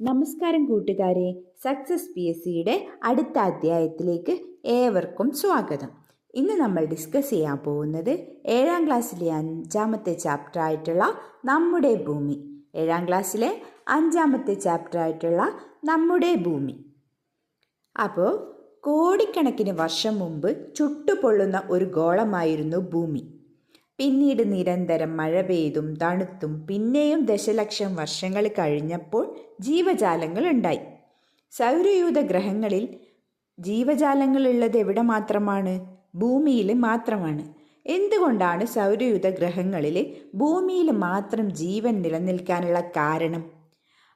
നമസ്കാരം കൂട്ടുകാരെ. Success P S സിയുടെ അടുത്ത അധ്യായത്തിലേക്ക് ഏവർക്കും സ്വാഗതം. ഇന്ന് നമ്മൾ ഡിസ്കസ് ചെയ്യാൻ പോകുന്നത് ഏഴാം ക്ലാസ്സിലെ അഞ്ചാമത്തെ ചാപ്റ്റർ ആയിട്ടുള്ള നമ്മുടെ ഭൂമി. ഏഴാം ക്ലാസ്സിലെ അഞ്ചാമത്തെ ചാപ്റ്റർ ആയിട്ടുള്ള നമ്മുടെ ഭൂമി. അപ്പോൾ കോടിക്കണക്കിന് വർഷം മുമ്പ് ചുട്ടുപൊള്ളുന്ന ഒരു ഗോളമായിരുന്നു ഭൂമി. പിന്നീട് നിരന്തരം മഴ പെയ്തും തണുത്തും പിന്നെയും ദശലക്ഷം വർഷങ്ങൾ കഴിഞ്ഞപ്പോൾ ജീവജാലങ്ങൾ ഉണ്ടായി. സൗരയൂഥ ഗ്രഹങ്ങളിൽ ജീവജാലങ്ങൾ ഉള്ളത് എവിടെ മാത്രമാണ്? ഭൂമിയിൽ മാത്രമാണ്. എന്തുകൊണ്ടാണ് സൗരയൂഥ ഗ്രഹങ്ങളിൽ ഭൂമിയിൽ മാത്രം ജീവൻ നിലനിൽക്കാനുള്ള കാരണം?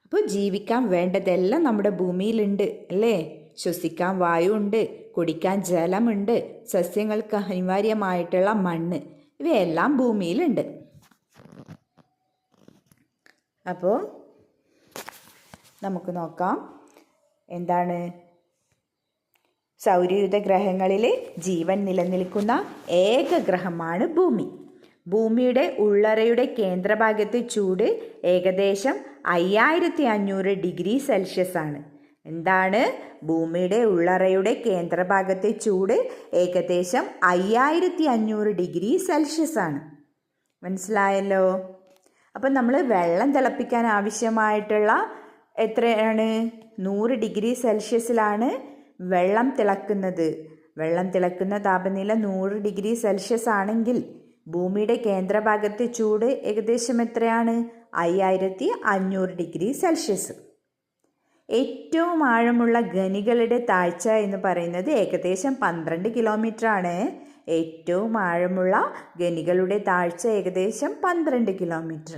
അപ്പോൾ ജീവിക്കാൻ വേണ്ടതെല്ലാം നമ്മുടെ ഭൂമിയിലുണ്ട് അല്ലേ? ശ്വസിക്കാൻ വായു ഉണ്ട് കുടിക്കാൻ ജലമുണ്ട് സസ്യങ്ങൾക്ക് അനിവാര്യമായിട്ടുള്ള മണ്ണ് ഇവയെല്ലാം ഭൂമിയിലുണ്ട്. അപ്പോൾ നമുക്ക് നോക്കാം. എന്താണ്? സൗരയൂഥ ഗ്രഹങ്ങളിൽ ജീവൻ നിലനിൽക്കുന്ന ഏക ഗ്രഹമാണ് ഭൂമി. ഭൂമിയുടെ ഉള്ളറയുടെ കേന്ദ്രഭാഗത്തെ ചൂട് ഏകദേശം അയ്യായിരത്തി അഞ്ഞൂറ് ഡിഗ്രി സെൽഷ്യസ് ആണ് എന്താണ്? ഭൂമിയുടെ ഉള്ളറയുടെ കേന്ദ്രഭാഗത്തെ ചൂട് ഏകദേശം അയ്യായിരത്തി അഞ്ഞൂറ് ഡിഗ്രി സെൽഷ്യസ് ആണ്. മനസ്സിലായല്ലോ? അപ്പം നമ്മൾ വെള്ളം തിളപ്പിക്കാൻ ആവശ്യമായിട്ടുള്ള എത്രയാണ്? നൂറ് ഡിഗ്രി സെൽഷ്യസിലാണ് വെള്ളം തിളക്കുന്നത്. വെള്ളം തിളക്കുന്ന താപനില നൂറ് ഡിഗ്രി സെൽഷ്യസ് ആണെങ്കിൽ ഭൂമിയുടെ കേന്ദ്രഭാഗത്തെ ചൂട് ഏകദേശം എത്രയാണ്? അയ്യായിരത്തി അഞ്ഞൂറ് ഡിഗ്രി സെൽഷ്യസ്. ഏറ്റവും ആഴമുള്ള ഖനികളുടെ താഴ്ച എന്ന് പറയുന്നത് ഏകദേശം പന്ത്രണ്ട് കിലോമീറ്റർ ആണ് ഏറ്റവും ആഴമുള്ള ഖനികളുടെ താഴ്ച ഏകദേശം പന്ത്രണ്ട് കിലോമീറ്റർ.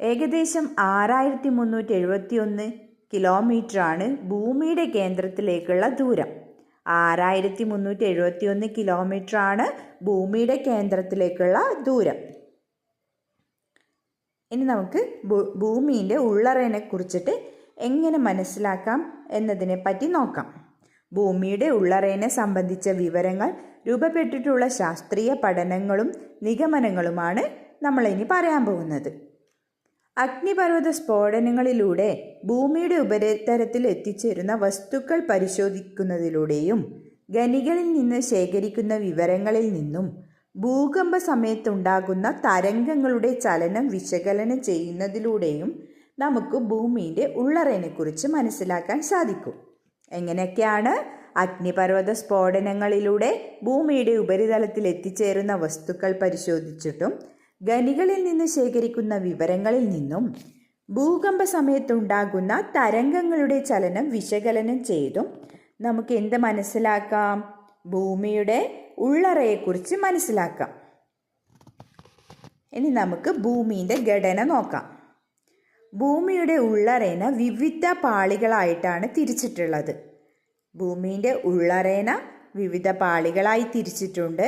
ഏകദേശം ആറായിരത്തി മുന്നൂറ്റി എഴുപത്തി ഒന്ന് കിലോമീറ്റർ ആണ് ഭൂമിയുടെ കേന്ദ്രത്തിലേക്കുള്ള ദൂരം. ആറായിരത്തി മുന്നൂറ്റി എഴുപത്തി ഒന്ന് കിലോമീറ്റർ ആണ് ഭൂമിയുടെ കേന്ദ്രത്തിലേക്കുള്ള ദൂരം. ഇനി നമുക്ക് ഭൂമിന്റെ ഉള്ളറേനെ കുറിച്ചിട്ട് എങ്ങനെ മനസ്സിലാക്കാം എന്നതിനെ പറ്റി നോക്കാം. ഭൂമിയുടെ ഉള്ളറേനെ സംബന്ധിച്ച വിവരങ്ങൾ രൂപപ്പെട്ടിട്ടുള്ള ശാസ്ത്രീയ പഠനങ്ങളും നിഗമനങ്ങളുമാണ് നമ്മളിനി പറയാൻ പോകുന്നത്. അഗ്നിപർവത സ്ഫോടനങ്ങളിലൂടെ ഭൂമിയുടെ ഉപരിതലത്തിൽ എത്തിച്ചേരുന്ന വസ്തുക്കൾ പരിശോധിക്കുന്നതിലൂടെയും ഖനികളിൽ നിന്ന് ശേഖരിക്കുന്ന വിവരങ്ങളിൽ നിന്നും ഭൂകമ്പ സമയത്തുണ്ടാകുന്ന തരംഗങ്ങളുടെ ചലനം വിശകലനം ചെയ്യുന്നതിലൂടെയും നമുക്ക് ഭൂമിയുടെ ഉള്ളറയെക്കുറിച്ച് മനസ്സിലാക്കാൻ സാധിക്കും. എങ്ങനെയൊക്കെയാണ് അഗ്നിപർവത സ്ഫോടനങ്ങളിലൂടെ ഭൂമിയുടെ ഉപരിതലത്തിൽ എത്തിച്ചേരുന്ന വസ്തുക്കൾ പരിശോധിച്ചിട്ടും ഖനികളിൽ നിന്ന് ശേഖരിക്കുന്ന വിവരങ്ങളിൽ നിന്നും ഭൂകമ്പ സമയത്തുണ്ടാകുന്ന തരംഗങ്ങളുടെ ചലനം വിശകലനം ചെയ്തും നമുക്ക് എന്ത് മനസ്സിലാക്കാം? ഭൂമിയുടെ ഉള്ളറയെക്കുറിച്ച് മനസ്സിലാക്കാം. ഇനി നമുക്ക് ഭൂമിയുടെ ഘടന നോക്കാം. ഭൂമിയുടെ ഉള്ളറേന വിവിധ പാളികളായിട്ടാണ് തിരിച്ചിട്ടുള്ളത്. ഭൂമിയുടെ ഉള്ളറേന വിവിധ പാളികളായി തിരിച്ചിട്ടുണ്ട്.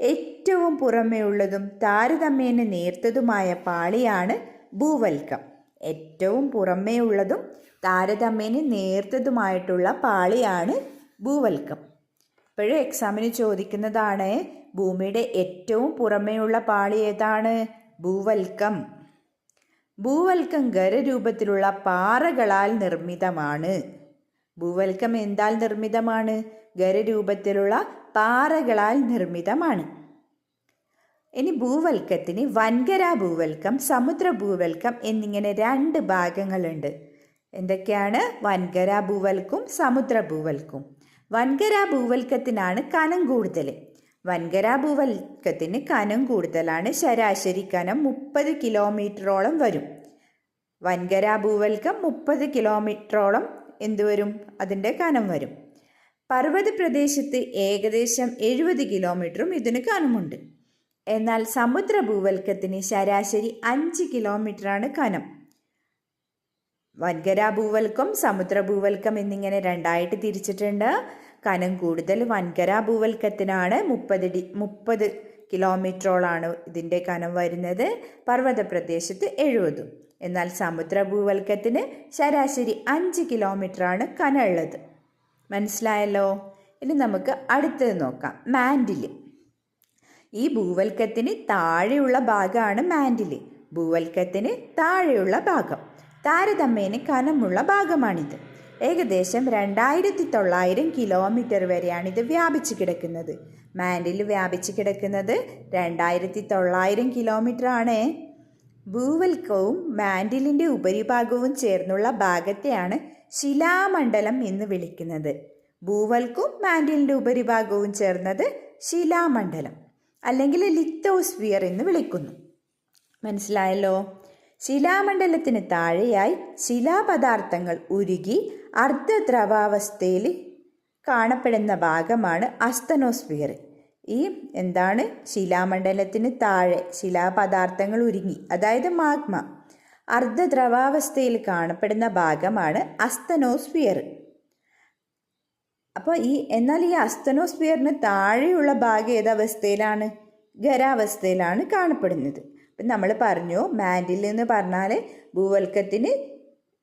ഏറ്റവും പുറമേ ഉള്ളതും താരതമ്യേന നേർത്തതുമായ പാളിയാണ് ഭൂവൽക്കം. ഏറ്റവും പുറമേ ഉള്ളതും താരതമ്യേന നേർത്തതുമായിട്ടുള്ള പാളിയാണ് ഭൂവൽക്കം. ഇപ്പോഴും എക്സാമിന് ചോദിക്കുന്നതാണ് ഭൂമിയുടെ ഏറ്റവും പുറമേയുള്ള പാളി ഏതാണ്? ഭൂവൽക്കം. ഭൂവൽക്കം ഖരരൂപത്തിലുള്ള പാറകളാൽ നിർമ്മിതമാണ്. ഭൂവൽക്കം എന്താൽ നിർമ്മിതമാണ്? ഖരരൂപത്തിലുള്ള പാറകളാൽ നിർമ്മിതമാണ്. ഇനി ഭൂവൽക്കത്തിന് വൻകര ഭൂവൽക്കം സമുദ്ര ഭൂവൽക്കം എന്നിങ്ങനെ രണ്ട് ഭാഗങ്ങളുണ്ട്. എന്തൊക്കെയാണ്? വൻകര ഭൂവൽക്കും സമുദ്ര ഭൂവൽക്കും. വൻകര ഭൂവൽക്കത്തിനാണ് കനം കൂടുതൽ. വൻകര ഭൂവൽക്കത്തിന് കനം കൂടുതലാണ്. ശരാശരി കനം മുപ്പത് കിലോമീറ്ററോളം വരും. വൻകര ഭൂവൽക്കം മുപ്പത് കിലോമീറ്ററോളം എന്തുവരും അതിന്റെ കനം വരും. പർവത പ്രദേശത്ത് ഏകദേശം എഴുപത് കിലോമീറ്ററും ഇതിന് കനമുണ്ട്. എന്നാൽ സമുദ്ര ഭൂവൽക്കത്തിന് ശരാശരി അഞ്ച് കിലോമീറ്ററാണ് കനം. വൻകര ഭൂവൽക്കം സമുദ്ര ഭൂവൽക്കം എന്നിങ്ങനെ രണ്ടായിട്ട് തിരിച്ചിട്ടുണ്ട്. കനം കൂടുതൽ. വൻകര ഭൂവൽക്കത്തിനാണ് മുപ്പത് ഡി മുപ്പത് കിലോമീറ്ററോളാണ് ഇതിന്റെ കനം വരുന്നത്. പർവത പ്രദേശത്ത് എഴുപതും. എന്നാൽ സമുദ്ര ഭൂവൽക്കത്തിന് ശരാശരി അഞ്ച് കിലോമീറ്ററാണ് ഉള്ളത് മനസ്സിലായല്ലോ? ഇനി നമുക്ക് അടുത്തത് നോക്കാം. മാൻഡിൽ ഈ ഭൂവൽക്കത്തിന് താഴെയുള്ള ഭാഗമാണ് മാൻഡിൽ ഭൂവൽക്കത്തിന് താഴെയുള്ള ഭാഗം. താരതമ്യേന കനമുള്ള ഭാഗമാണിത്. ഏകദേശം രണ്ടായിരത്തി തൊള്ളായിരം കിലോമീറ്റർ വരെയാണ് ഇത് വ്യാപിച്ചു കിടക്കുന്നത്. മാൻഡിൽ വ്യാപിച്ചു കിടക്കുന്നത് രണ്ടായിരത്തി തൊള്ളായിരം കിലോമീറ്റർ ആണ് ഭൂവൽക്കവും മാൻഡിലിന്റെ ഉപരിഭാഗവും ചേർന്നുള്ള ഭാഗത്തെയാണ് ശിലാമണ്ഡലം എന്ന് വിളിക്കുന്നത്. ഭൂവൽക്കും മാൻഡിലിന്റെ ഉപരിഭാഗവും ചേർന്നത് ശിലാമണ്ഡലം അല്ലെങ്കിൽ ലിത്തോസ്ഫിയർ എന്ന് വിളിക്കുന്നു. മനസ്സിലായല്ലോ? ശിലാമണ്ഡലത്തിന് താഴെയായി ശിലാപദാർത്ഥങ്ങൾ ഉരുകി അർദ്ധദ്രവാവസ്ഥയിൽ കാണപ്പെടുന്ന ഭാഗമാണ് അസ്തനോസ്ഫിയർ. ഈ എന്താണ്? ശിലാമണ്ഡലത്തിന് താഴെ ശിലാപദാർത്ഥങ്ങൾ ഉരുങ്ങി അതായത് മാഗ്മ അർദ്ധദ്രവാവസ്ഥയിൽ കാണപ്പെടുന്ന ഭാഗമാണ് അസ്തനോസ്ഫിയർ. അപ്പോൾ ഈ എന്നാൽ ഈ അസ്തനോസ്ഫിയറിന് താഴെയുള്ള ഭാഗം ഏതവസ്ഥയിലാണ്? ഖരാവസ്ഥയിലാണ് കാണപ്പെടുന്നത്. അപ്പം നമ്മൾ പറഞ്ഞു മാൻഡിൽ എന്ന് പറഞ്ഞാൽ ഭൂവൽക്കത്തിന്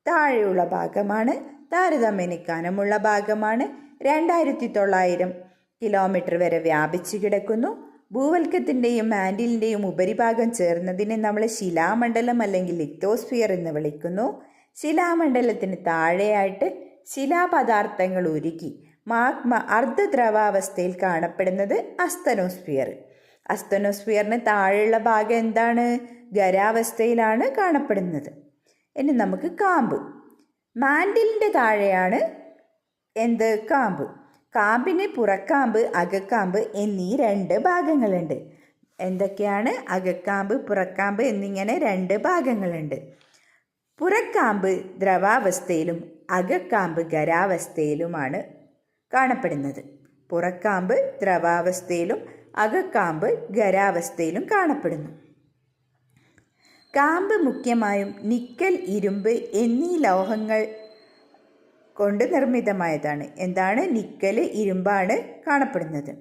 താഴെയുള്ള ഭാഗമാണ് താരതമ്യേന ഭാഗമാണ്. രണ്ടായിരത്തി തൊള്ളായിരം കിലോമീറ്റർ വരെ വ്യാപിച്ചു കിടക്കുന്നു. ഭൂവൽക്കത്തിന്റെയും മാൻഡിലിന്റെയും ഉപരിഭാഗം ചേർന്നതിനെ നമ്മൾ ശിലാമണ്ഡലം അല്ലെങ്കിൽ ലിത്തോസ്ഫിയർ എന്ന് വിളിക്കുന്നു. ശിലാമണ്ഡലത്തിന് താഴെയായിട്ട് ശിലാപദാർത്ഥങ്ങൾ ഉരുക്കി മാഗ്മ അർദ്ധദ്രവാവസ്ഥയിൽ കാണപ്പെടുന്നത് അസ്തനോസ്ഫിയർ. അസ്തനോസ്ഫിയറിന് താഴെയുള്ള ഭാഗം എന്താണ്? ഖരാവസ്ഥയിലാണ് കാണപ്പെടുന്നത്. ഇനി നമുക്ക് കാമ്പ്. മാൻഡിലിന്റെ താഴെയാണ് എന്ത്? കാമ്പ്. കാമ്പിന് പുറക്കാമ്പ് അകക്കാമ്പ് എന്നീ രണ്ട് ഭാഗങ്ങളുണ്ട്. എന്തൊക്കെയാണ്? അകക്കാമ്പ് പുറക്കാമ്പ് എന്നിങ്ങനെ രണ്ട് ഭാഗങ്ങളുണ്ട്. പുറക്കാമ്പ് ദ്രവാവസ്ഥയിലും അകക്കാമ്പ് ഖരാവസ്ഥയിലുമാണ് കാണപ്പെടുന്നത്. പുറക്കാമ്പ് ദ്രവാവസ്ഥയിലും അകക്കാമ്പ് ഖരാവസ്ഥയിലും കാണപ്പെടുന്നു. കാമ്പ് മുഖ്യമായും നിക്കൽ ഇരുമ്പ് എന്നീ ലോഹങ്ങൾ കൊണ്ട് നിർമ്മിതമായതാണ്. എന്താണ്? നിക്കൽ ഇരുമ്പാണ് കാണപ്പെടുന്നത്.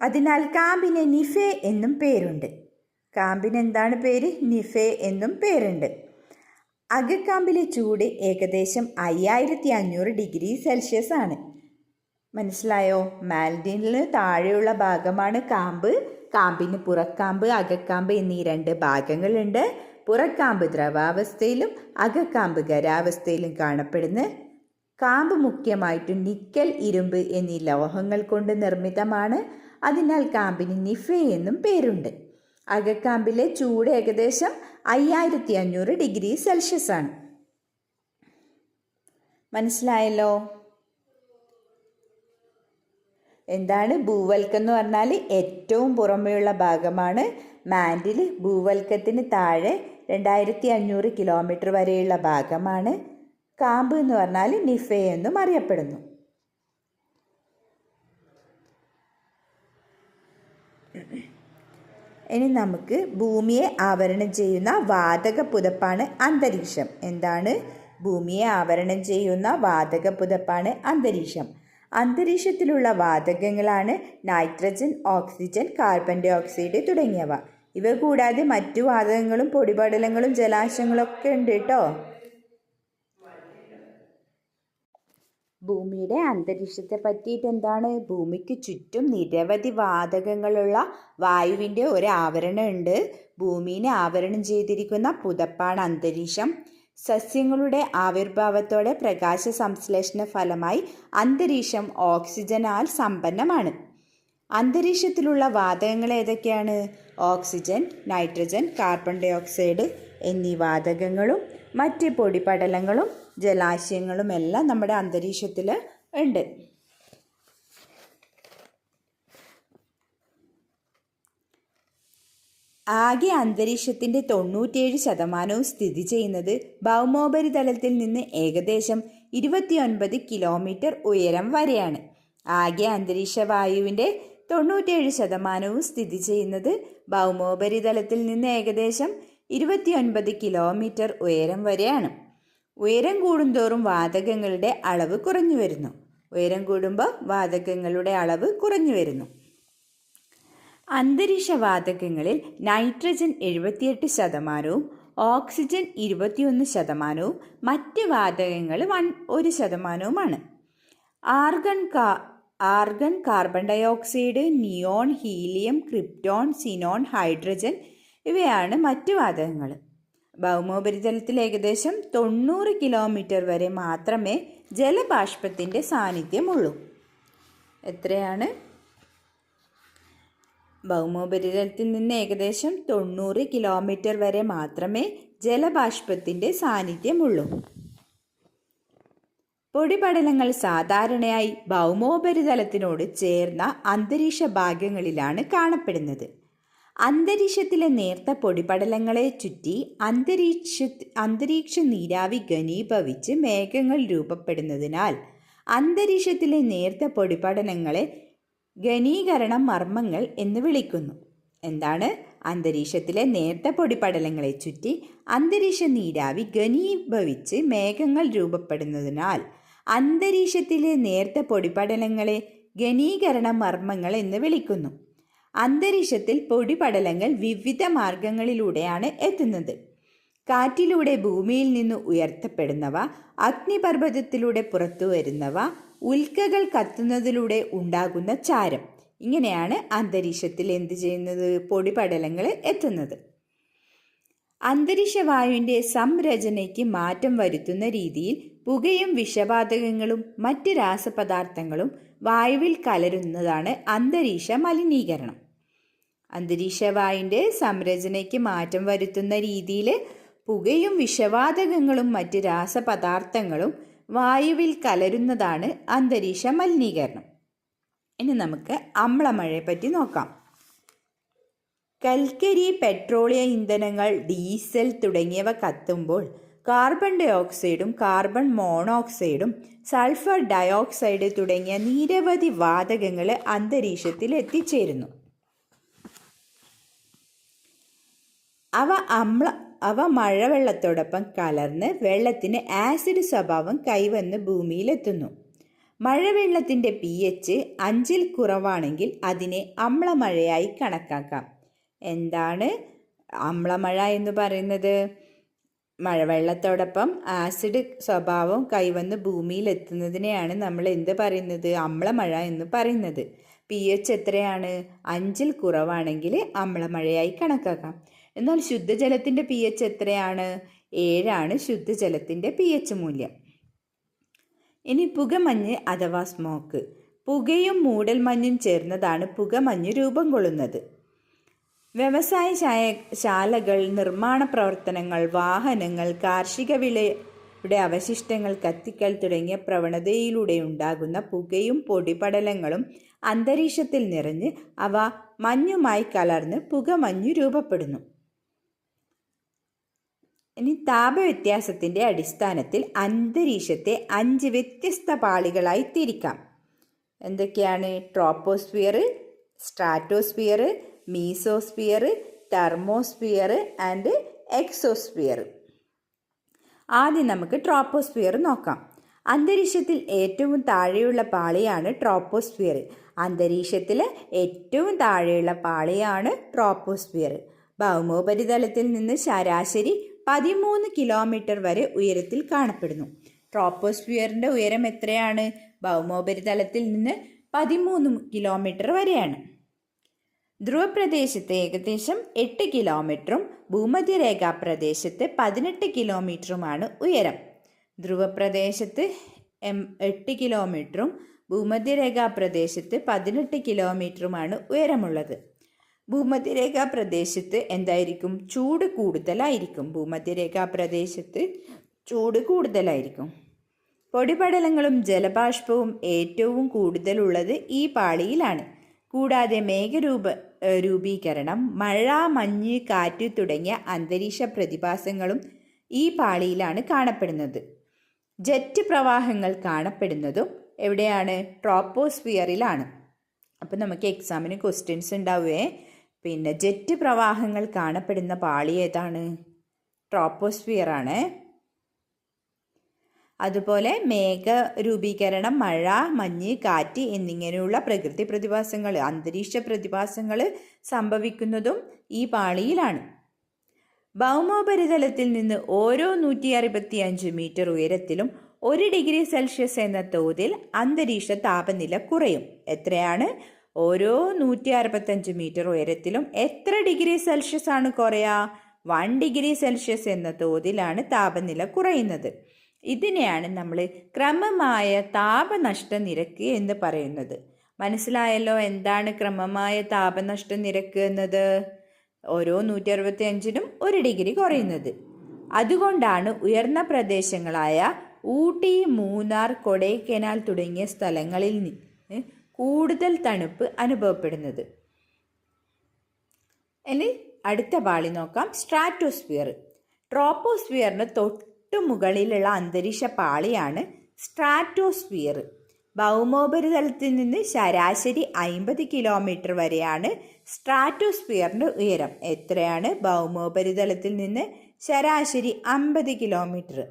അതിനാൽ കാമ്പിന് നിഫെ എന്നും പേരുണ്ട്. കാമ്പിന് എന്താണ് പേര്? നിഫെ എന്നും പേരുണ്ട്. അകക്കാമ്പിലെ ചൂട് ഏകദേശം അയ്യായിരത്തി അഞ്ഞൂറ് ഡിഗ്രി സെൽഷ്യസ് ആണ് മനസ്സിലായോ? മാൽഡീനിൽ താഴെയുള്ള ഭാഗമാണ് കാമ്പ്. കാമ്പിന് പുറക്കാമ്പ് അകക്കാമ്പ് എന്നീ രണ്ട് ഭാഗങ്ങളുണ്ട്. പുറക്കാമ്പ് ദ്രവാവസ്ഥയിലും അകക്കാമ്പ് ഖരാവസ്ഥയിലും കാണപ്പെടുന്ന കാമ്പ് മുഖ്യമായിട്ടും നിക്കൽ ഇരുമ്പ് എന്നീ ലോഹങ്ങൾ കൊണ്ട് നിർമ്മിതമാണ്. അതിനാൽ കാമ്പിന് നിഫ എന്നും പേരുണ്ട്. അകക്കാമ്പിലെ ചൂട് ഏകദേശം അയ്യായിരത്തി അഞ്ഞൂറ് ഡിഗ്രി സെൽഷ്യസ് ആണ് മനസ്സിലായല്ലോ? എന്താണ് ഭൂവൽക്കം എന്ന് പറഞ്ഞാൽ ഏറ്റവും പുറമെയുള്ള ഭാഗമാണ് മാൻഡിൽ. ഭൂവൽക്കത്തിന് താഴെ രണ്ടായിരത്തി അഞ്ഞൂറ് കിലോമീറ്റർ വരെയുള്ള ഭാഗമാണ്. കാമ്പ് എന്ന് പറഞ്ഞാൽ നിഫെ എന്നും അറിയപ്പെടുന്നു. ഇനി നമുക്ക് ഭൂമിയെ ആവരണം ചെയ്യുന്ന വാതക പുതപ്പാണ് അന്തരീക്ഷം. എന്താണ്? ഭൂമിയെ ആവരണം ചെയ്യുന്ന വാതക പുതപ്പാണ് അന്തരീക്ഷം. അന്തരീക്ഷത്തിലുള്ള വാതകങ്ങളാണ് nitrogen oxygen carbon dioxide തുടങ്ങിയവ. ഇവ കൂടാതെ മറ്റു വാതകങ്ങളും പൊടിപടലങ്ങളും ജലാശയങ്ങളും ഒക്കെ ഉണ്ട് കേട്ടോ. ഭൂമിയുടെ അന്തരീക്ഷത്തെ പറ്റിയിട്ട് എന്താണ്? ഭൂമിക്ക് ചുറ്റും നിരവധി വാതകങ്ങളുള്ള വായുവിന്റെ ഒരു ആവരണം ഉണ്ട്. ഭൂമിനെ ആവരണം ചെയ്തിരിക്കുന്ന പുതപ്പാണ് അന്തരീക്ഷം. സസ്യങ്ങളുടെ ആവിർഭാവത്തോടെ പ്രകാശ സംശ്ലേഷണ ഫലമായി അന്തരീക്ഷം ഓക്സിജനാൽ സമ്പന്നമാണ്. അന്തരീക്ഷത്തിലുള്ള വാതകങ്ങൾ ഏതൊക്കെയാണ്? Oxygen nitrogen carbon dioxide എന്നീ വാതകങ്ങളും മറ്റ് പൊടിപടലങ്ങളും ജലാശയങ്ങളുമെല്ലാം നമ്മുടെ അന്തരീക്ഷത്തിൽ ഉണ്ട്. ആകെ അന്തരീക്ഷത്തിന്റെ തൊണ്ണൂറ്റിയേഴ് ശതമാനവും സ്ഥിതി ചെയ്യുന്നത് ഭൗമോപരിതലത്തിൽ നിന്ന് ഏകദേശം ഇരുപത്തിയൊൻപത് കിലോമീറ്റർ ഉയരം വരെയാണ്. ആകെ അന്തരീക്ഷ വായുവിന്റെ തൊണ്ണൂറ്റിയേഴ് ശതമാനവും സ്ഥിതി ചെയ്യുന്നത് ഭൗമോപരിതലത്തിൽ നിന്ന് ഏകദേശം ഇരുപത്തിയൊൻപത് കിലോമീറ്റർ ഉയരം വരെയാണ്. ഉയരം കൂടുന്തോറും വാതകങ്ങളുടെ അളവ് കുറഞ്ഞു വരുന്നു. ഉയരം കൂടുമ്പോൾ വാതകങ്ങളുടെ അളവ് കുറഞ്ഞു വരുന്നു. അന്തരീക്ഷ വാതകങ്ങളിൽ നൈട്രജൻ എഴുപത്തിയെട്ട് ശതമാനവും ഓക്സിജൻ ഇരുപത്തിയൊന്ന് ശതമാനവും മറ്റ് വാതകങ്ങൾ വൺ ഒരു ശതമാനവുമാണ്. ആർഗൺ കാ argon carbon dioxide neon helium krypton xenon hydrogen ഇവയാണ് മറ്റ് വാതകങ്ങൾ. ഭൗമോപരിതലത്തിൽ ഏകദേശം തൊണ്ണൂറ് കിലോമീറ്റർ വരെ മാത്രമേ ജലബാഷ്പത്തിന്റെ സാന്നിധ്യമുള്ളൂ എത്രയാണ്? ഭൗമോപരിതലത്തിൽ നിന്ന് ഏകദേശം തൊണ്ണൂറ് കിലോമീറ്റർ വരെ മാത്രമേ ജലബാഷ്പത്തിന്റെ സാന്നിധ്യമുള്ളൂ. പൊടിപടലങ്ങൾ സാധാരണയായി ഭൗമോപരിതലത്തിനോട് ചേർന്ന അന്തരീക്ഷ ഭാഗങ്ങളിലാണ് കാണപ്പെടുന്നത്. അന്തരീക്ഷത്തിലെ നേർത്ത പൊടിപടലങ്ങളെ ചുറ്റി അന്തരീക്ഷ അന്തരീക്ഷ നീരാവി ഘനീഭവിച്ച് മേഘങ്ങൾ രൂപപ്പെടുന്നതിനാൽ അന്തരീക്ഷത്തിലെ നേർത്ത പൊടിപടലങ്ങളെ ഘനീകരണ മർമ്മങ്ങൾ എന്ന് വിളിക്കുന്നു. എന്താണ്? അന്തരീക്ഷത്തിലെ നേർത്ത പൊടിപടലങ്ങളെ ചുറ്റി അന്തരീക്ഷ നീരാവി ഘനീഭവിച്ച് മേഘങ്ങൾ രൂപപ്പെടുന്നതിനാൽ അന്തരീക്ഷത്തിലെ നേർത്ത പൊടിപടലങ്ങളെ ഘനീകരണ മർമ്മങ്ങൾ എന്ന് വിളിക്കുന്നു. അന്തരീക്ഷത്തിൽ പൊടിപടലങ്ങൾ വിവിധ മാർഗങ്ങളിലൂടെയാണ് എത്തുന്നത്. കാറ്റിലൂടെ ഭൂമിയിൽ നിന്ന് ഉയർത്തപ്പെടുന്നവ അഗ്നിപർവതത്തിലൂടെ പുറത്തു വരുന്നവ ഉൽക്കകൾ കത്തുന്നതിലൂടെ ഉണ്ടാകുന്ന ചാരം. ഇങ്ങനെയാണ് അന്തരീക്ഷത്തിൽ എന്ത് ചെയ്യുന്നത്? പൊടിപടലങ്ങൾ എത്തുന്നത്. അന്തരീക്ഷ വായുവിന്റെ സംരചനയ്ക്ക് മാറ്റം വരുത്തുന്ന രീതിയിൽ പുകയും വിഷവാതകങ്ങളും മറ്റ് രാസപദാർത്ഥങ്ങളും വായുവിൽ കലരുന്നതാണ് അന്തരീക്ഷ മലിനീകരണം. അന്തരീക്ഷ വായുവിന്റെ സംരചനയ്ക്ക് മാറ്റം വരുത്തുന്ന രീതിയിൽ പുകയും വിഷവാതകങ്ങളും മറ്റ് രാസപദാർത്ഥങ്ങളും വായുവിൽ കലരുന്നതാണ് അന്തരീക്ഷ മലിനീകരണം. ഇനി നമുക്ക് അമ്ലമഴയെ പറ്റി നോക്കാം. കൽക്കരി പെട്രോളിയ ഇന്ധനങ്ങൾ ഡീസൽ തുടങ്ങിയവ കത്തുമ്പോൾ കാർബൺ ഡൈ ഓക്സൈഡും കാർബൺ മോണോക്സൈഡും സൾഫർ ഡയോക്സൈഡ് തുടങ്ങിയ നിരവധി വാതകങ്ങൾ അന്തരീക്ഷത്തിൽ എത്തിച്ചേരുന്നു. അവ അമ്ല അവ മഴവെള്ളത്തോടൊപ്പം കലർന്ന് വെള്ളത്തിന് ആസിഡ് സ്വഭാവം കൈവന്ന് ഭൂമിയിലെത്തുന്നു. മഴവെള്ളത്തിന്റെ പി എച്ച് അഞ്ചിൽ കുറവാണെങ്കിൽ അതിനെ അമ്ലമഴയായി കണക്കാക്കാം. എന്താണ് അമ്ലമഴ എന്ന് പറയുന്നത്? മഴവെള്ളത്തോടൊപ്പം ആസിഡ് സ്വഭാവം കൈവന്ന് ഭൂമിയിലെത്തുന്നതിനെയാണ് നമ്മൾ എന്ത് പറയുന്നത്? അമ്ലമഴ എന്ന് പറയുന്നത്. പി എച്ച് എത്രയാണ്? അഞ്ചിൽ കുറവാണെങ്കിൽ അമ്ലമഴയായി കണക്കാക്കാം. എന്നാൽ ശുദ്ധജലത്തിന്റെ പി എച്ച് എത്രയാണ്? ഏഴാണ് ശുദ്ധജലത്തിന്റെ പി എച്ച് മൂല്യം. ഇനി പുകമഞ്ഞ് അഥവാ സ്മോക്ക് പുകയും മൂടൽമഞ്ഞും ചേർന്നതാണ് പുകമഞ്ഞ് രൂപം കൊള്ളുന്നത്. വ്യവസായ ശാലകൾ നിർമ്മാണ പ്രവർത്തനങ്ങൾ വാഹനങ്ങൾ കാർഷിക വിളയുടെ അവശിഷ്ടങ്ങൾ കത്തിക്കൽ തുടങ്ങിയ പ്രവണതയിലൂടെ ഉണ്ടാകുന്ന പുകയും പൊടിപടലങ്ങളും അന്തരീക്ഷത്തിൽ നിറഞ്ഞ് അവ മഞ്ഞുമായി കലർന്ന് പുകമഞ്ഞു രൂപപ്പെടുന്നു. ഇനി താപവ്യത്യാസത്തിന്റെ അടിസ്ഥാനത്തിൽ അന്തരീക്ഷത്തെ അഞ്ച് വ്യത്യസ്ത പാളികളായി തിരിക്കാം. എന്തൊക്കെയാണ്? Troposphere stratosphere mesosphere thermosphere and exosphere ആദ്യം നമുക്ക് ട്രോപ്പോസ്ഫിയർ നോക്കാം. അന്തരീക്ഷത്തിൽ ഏറ്റവും താഴെയുള്ള പാളിയാണ് ട്രോപ്പോസ്ഫിയർ അന്തരീക്ഷത്തിൽ ഏറ്റവും താഴെയുള്ള പാളിയാണ് ട്രോപ്പോസ്ഫിയർ ഭൗമോപരിതലത്തിൽ നിന്ന് ശരാശരി പതിമൂന്ന് കിലോമീറ്റർ വരെ ഉയരത്തിൽ കാണപ്പെടുന്നു. ട്രോപ്പോസ്ഫിയറിന്റെ ഉയരം എത്രയാണ്? ഭൗമോപരിതലത്തിൽ നിന്ന് പതിമൂന്ന് കിലോമീറ്റർ വരെയാണ്. ധ്രുവപ്രദേശത്ത് ഏകദേശം എട്ട് കിലോമീറ്ററും ഭൂമധ്യരേഖാ പ്രദേശത്ത് പതിനെട്ട് കിലോമീറ്ററുമാണ് ഉയരം. ധ്രുവപ്രദേശത്ത് എം എട്ട് കിലോമീറ്ററും ഭൂമധ്യരേഖാ പ്രദേശത്ത് പതിനെട്ട് കിലോമീറ്ററുമാണ് ഉയരമുള്ളത്. ഭൂമധ്യരേഖാ പ്രദേശത്ത് എന്തായിരിക്കും? ചൂട് കൂടുതലായിരിക്കും. ഭൂമധ്യരേഖാ പ്രദേശത്ത് ചൂട് കൂടുതലായിരിക്കും. പൊടിപടലങ്ങളും ജലബാഷ്പവും ഏറ്റവും കൂടുതലുള്ളത് ഈ പാളിയിലാണ്. കൂടാതെ മേഘരൂപ രൂപീകരണം മഴ മഞ്ഞ് കാറ്റ് തുടങ്ങിയ അന്തരീക്ഷ പ്രതിഭാസങ്ങളും ഈ പാളിയിലാണ് കാണപ്പെടുന്നത്. ജെറ്റ് പ്രവാഹങ്ങൾ കാണപ്പെടുന്നതും എവിടെയാണ്? ട്രോപ്പോസ്ഫിയറിലാണ്. അപ്പോൾ നമുക്ക് എക്സാമിന് ക്വസ്റ്റ്യൻസ് ഉണ്ടാവുകയെ പിന്നെ ജെറ്റ് പ്രവാഹങ്ങൾ കാണപ്പെടുന്ന പാളി ഏതാണ്? ട്രോപ്പോസ്ഫിയർ ആണ് അതുപോലെ മേഘ രൂപീകരണം മഴ മഞ്ഞ് കാറ്റ് എന്നിങ്ങനെയുള്ള പ്രകൃതി പ്രതിഭാസങ്ങൾ അന്തരീക്ഷ പ്രതിഭാസങ്ങൾ സംഭവിക്കുന്നതും ഈ പാളിയിലാണ്. ഭൗമോപരിതലത്തിൽ നിന്ന് ഓരോ നൂറ്റി അറുപത്തി അഞ്ച് മീറ്റർ ഉയരത്തിലും ഒരു ഡിഗ്രി സെൽഷ്യസ് എന്ന തോതിൽ അന്തരീക്ഷ താപനില കുറയും. എത്രയാണ്? ഓരോ നൂറ്റി അറുപത്തഞ്ച് മീറ്റർ ഉയരത്തിലും എത്ര ഡിഗ്രി സെൽഷ്യസ് ആണ് കുറയുക വൺ ഡിഗ്രി സെൽഷ്യസ് എന്ന തോതിലാണ് താപനില കുറയുന്നത്. ഇതിനെയാണ് നമ്മൾ ക്രമമായ താപനഷ്ട നിരക്ക് എന്ന് പറയുന്നത്. മനസ്സിലായല്ലോ എന്താണ് ക്രമമായ താപനഷ്ട നിരക്ക് എന്നത്? ഓരോ നൂറ്റി അറുപത്തി അഞ്ചിനും ഒരു ഡിഗ്രി കുറയുന്നത്. അതുകൊണ്ടാണ് ഉയർന്ന പ്രദേശങ്ങളായ ഊട്ടി മൂന്നാർ കൊടൈക്കനാൽ തുടങ്ങിയ സ്ഥലങ്ങളിൽ കൂടുതൽ തണുപ്പ് അനുഭവപ്പെടുന്നത്. ഇനി അടുത്ത പാളി നോക്കാം. സ്ട്രാറ്റോസ്ഫിയർ. ട്രോപ്പോസ്ഫിയറിന് തൊട്ടു മുകളിലുള്ള അന്തരീക്ഷ പാളിയാണ് സ്ട്രാറ്റോസ്ഫിയർ. ഭൗമോപരിതലത്തിൽ നിന്ന് ശരാശരി അമ്പത് കിലോമീറ്റർ വരെയാണ് സ്ട്രാറ്റോസ്ഫിയറിന്റെ ഉയരം. എത്രയാണ്? ഭൗമോപരിതലത്തിൽ നിന്ന് ശരാശരി അമ്പത് കിലോമീറ്റർ.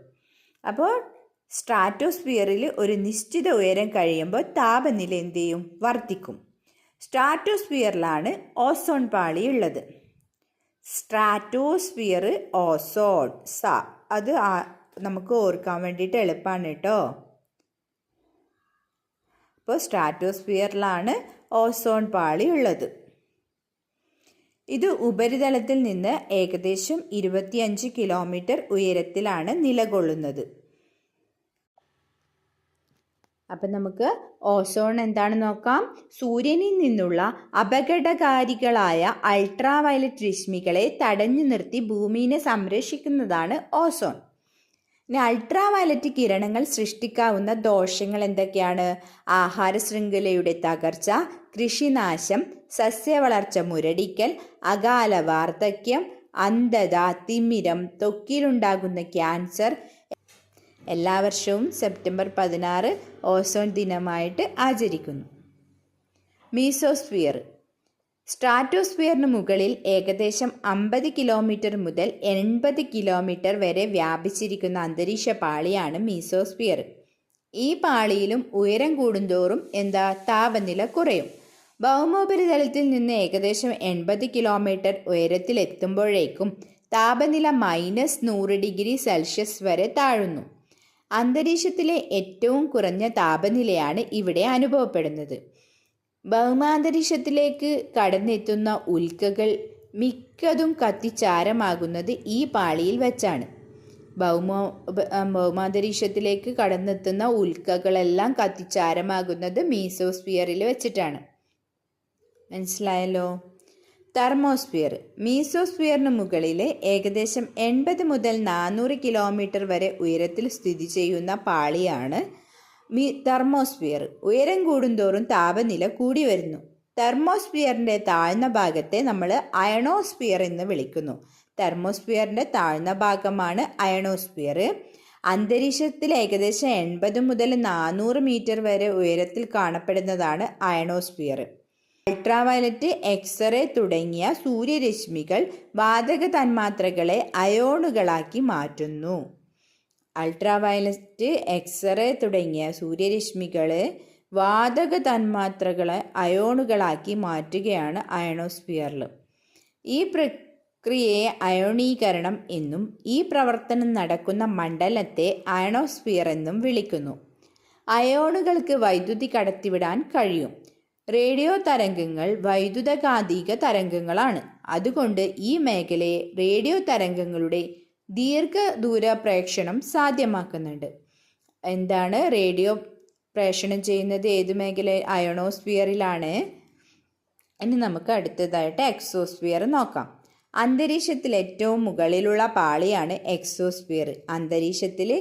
അപ്പോൾ സ്ട്രാറ്റോസ്ഫിയറിൽ ഒരു നിശ്ചിത ഉയരം കഴിയുമ്പോൾ താപനില എന്ത് ചെയ്യും? വർദ്ധിക്കും. സ്ട്രാറ്റോസ്ഫിയറിലാണ് ഓസോൺ പാളി ഉള്ളത് സ്ട്രാറ്റോസ്ഫിയർ ഓസോൺ. സ. അത് നമുക്ക് ഓർക്കാൻ വേണ്ടിയിട്ട് എളുപ്പമാണ് കേട്ടോ. അപ്പോൾ സ്ട്രാറ്റോസ്ഫിയറിലാണ് ഓസോൺ പാളി ഉള്ളത് ഇത് ഉപരിതലത്തിൽ നിന്ന് ഏകദേശം ഇരുപത്തിയഞ്ച് കിലോമീറ്റർ ഉയരത്തിലാണ് നിലകൊള്ളുന്നത്. അപ്പം നമുക്ക് ഓസോൺ എന്താണ് നോക്കാം? സൂര്യനിൽ നിന്നുള്ള അപകടകാരികളായ അൾട്രാ വയലറ്റ് രശ്മികളെ തടഞ്ഞു നിർത്തി ഭൂമിയെ സംരക്ഷിക്കുന്നതാണ് ഓസോൺ ഇനി അൾട്രാ വയലറ്റ് കിരണങ്ങൾ സൃഷ്ടിക്കാവുന്ന ദോഷങ്ങൾ എന്തൊക്കെയാണ്? ആഹാര ശൃംഖലയുടെ തകർച്ച കൃഷിനാശം സസ്യവളർച്ച മുരടിക്കൽ അകാല വാർദ്ധക്യം അന്ധത തിമിരം തൊക്കിലുണ്ടാകുന്ന ക്യാൻസർ എല്ലാ വർഷവും സെപ്റ്റംബർ പതിനാറ് ഓസോൺ ദിനമായിട്ട് ആചരിക്കുന്നു. മീസോസ്ഫിയർ. സ്ട്രാറ്റോസ്ഫിയറിന് മുകളിൽ ഏകദേശം അമ്പത് കിലോമീറ്റർ മുതൽ എൺപത് കിലോമീറ്റർ വരെ വ്യാപിച്ചിരിക്കുന്ന അന്തരീക്ഷ പാളിയാണ് മീസോസ്ഫിയർ. ഈ പാളിയിലും ഉയരം കൂടുന്തോറും എന്താ താപനില കുറയും. ഭൗമോപരിതലത്തിൽ നിന്ന് ഏകദേശം എൺപത് കിലോമീറ്റർ ഉയരത്തിലെത്തുമ്പോഴേക്കും താപനില മൈനസ് നൂറ് ഡിഗ്രി സെൽഷ്യസ് വരെ താഴുന്നു. അന്തരീക്ഷത്തിലെ ഏറ്റവും കുറഞ്ഞ താപനിലയാണ് ഇവിടെ അനുഭവപ്പെടുന്നത്. ഭൗമാന്തരീക്ഷത്തിലേക്ക് കടന്നെത്തുന്ന ഉൽക്കകൾ മിക്കതും കത്തിച്ചാരമാകുന്നത് ഈ പാളിയിൽ വെച്ചാണ്. ഭൗമോ ഭൗമാന്തരീക്ഷത്തിലേക്ക് കടന്നെത്തുന്ന ഉൽക്കകളെല്ലാം കത്തിച്ചാരമാകുന്നത് മീസോസ്ഫിയറിൽ വെച്ചിട്ടാണ്. മനസ്സിലായല്ലോ? തെർമോസ്ഫിയർ മീസോസ്ഫിയറിന് മുകളിലെ ഏകദേശം എൺപത് മുതൽ നാനൂറ് കിലോമീറ്റർ വരെ ഉയരത്തിൽ സ്ഥിതി ചെയ്യുന്ന പാളിയാണ് മീ തെർമോസ്ഫിയർ. ഉയരം കൂടുന്തോറും താപനില കൂടി വരുന്നു തെർമോസ്ഫിയറിന്റെ താഴ്ന്ന ഭാഗത്തെ നമ്മൾ അയണോസ്ഫിയർ എന്ന് വിളിക്കുന്നു. തെർമോസ്ഫിയറിന്റെ താഴ്ന്ന ഭാഗമാണ് അയണോസ്ഫിയർ. അന്തരീക്ഷത്തിൽ ഏകദേശം എൺപത് മുതൽ നാനൂറ് മീറ്റർ വരെ ഉയരത്തിൽ കാണപ്പെടുന്നതാണ് അയണോസ്ഫിയർ. അൾട്രാവയലറ്റ് എക്സ്റേ തുടങ്ങിയ സൂര്യരശ്മികൾ വാതക തന്മാത്രകളെ അയോണുകളാക്കി മാറ്റുന്നു. അൾട്രാവയലറ്റ് എക്സ്റേ തുടങ്ങിയ സൂര്യരശ്മികൾ വാതക തന്മാത്രകളെ അയോണുകളാക്കി മാറ്റുകയാണ് അയണോസ്ഫിയറിൽ ഈ പ്രക്രിയയെ അയോണീകരണം എന്നും ഈ പ്രവർത്തനം നടക്കുന്ന മണ്ഡലത്തെ അയണോസ്ഫിയർ എന്നും വിളിക്കുന്നു. അയോണുകൾക്ക് വൈദ്യുതി കടത്തിവിടാൻ കഴിയും. റേഡിയോ തരംഗങ്ങൾ വൈദ്യുതകാന്തിക തരംഗങ്ങളാണ്. അതുകൊണ്ട് ഈ മേഖലയെ റേഡിയോ തരംഗങ്ങളുടെ ദീർഘദൂര പ്രേക്ഷണം സാധ്യമാക്കുന്നുണ്ട്. എന്താണ് റേഡിയോ പ്രേഷണം ചെയ്യുന്നത്? ഏത് മേഖല? അയണോസ്ഫിയറിലാണ്. ഇനി നമുക്ക് അടുത്തതായിട്ട് എക്സോസ്ഫിയർ നോക്കാം. അന്തരീക്ഷത്തിൽ ഏറ്റവും മുകളിലുള്ള പാളിയാണ് എക്സോസ്ഫിയർ. അന്തരീക്ഷത്തിൽ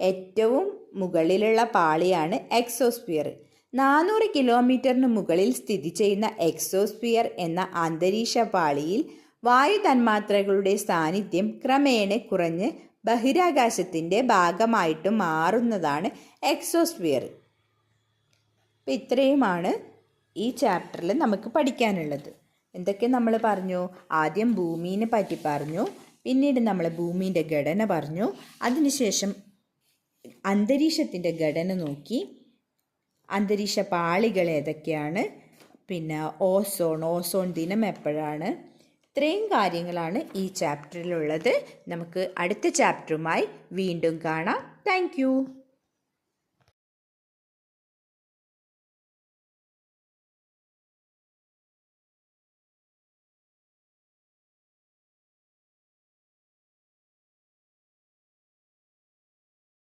ഏറ്റവും മുകളിലുള്ള പാളിയാണ് എക്സോസ്ഫിയർ. നാനൂറ് കിലോമീറ്ററിന് മുകളിൽ സ്ഥിതി ചെയ്യുന്ന എക്സോസ്ഫിയർ എന്ന അന്തരീക്ഷ പാളിയിൽ വായു തന്മാത്രകളുടെ സാന്നിധ്യം ക്രമേണ കുറഞ്ഞ് ബഹിരാകാശത്തിന്റെ ഭാഗമായിട്ട് മാറുന്നതാണ് എക്സോസ്ഫിയർ. അപ്പം ഇത്രയുമാണ് ഈ ചാപ്റ്ററിൽ നമുക്ക് പഠിക്കാനുള്ളത്. എന്തൊക്കെ നമ്മൾ പറഞ്ഞു? ആദ്യം ഭൂമിനെ പറ്റി പറഞ്ഞു പിന്നീട് നമ്മൾ ഭൂമിന്റെ ഘടന പറഞ്ഞു അതിനുശേഷം അന്തരീക്ഷത്തിന്റെ ഘടന നോക്കി അന്തരീക്ഷ പാളികൾ ഏതൊക്കെയാണ്? പിന്നെ ഓസോൺ ഓസോൺ ദിനം എപ്പോഴാണ്? ഇത്രയും കാര്യങ്ങളാണ് ഈ ചാപ്റ്ററിലുള്ളത് നമുക്ക് അടുത്ത ചാപ്റ്ററുമായി വീണ്ടും കാണാം. താങ്ക്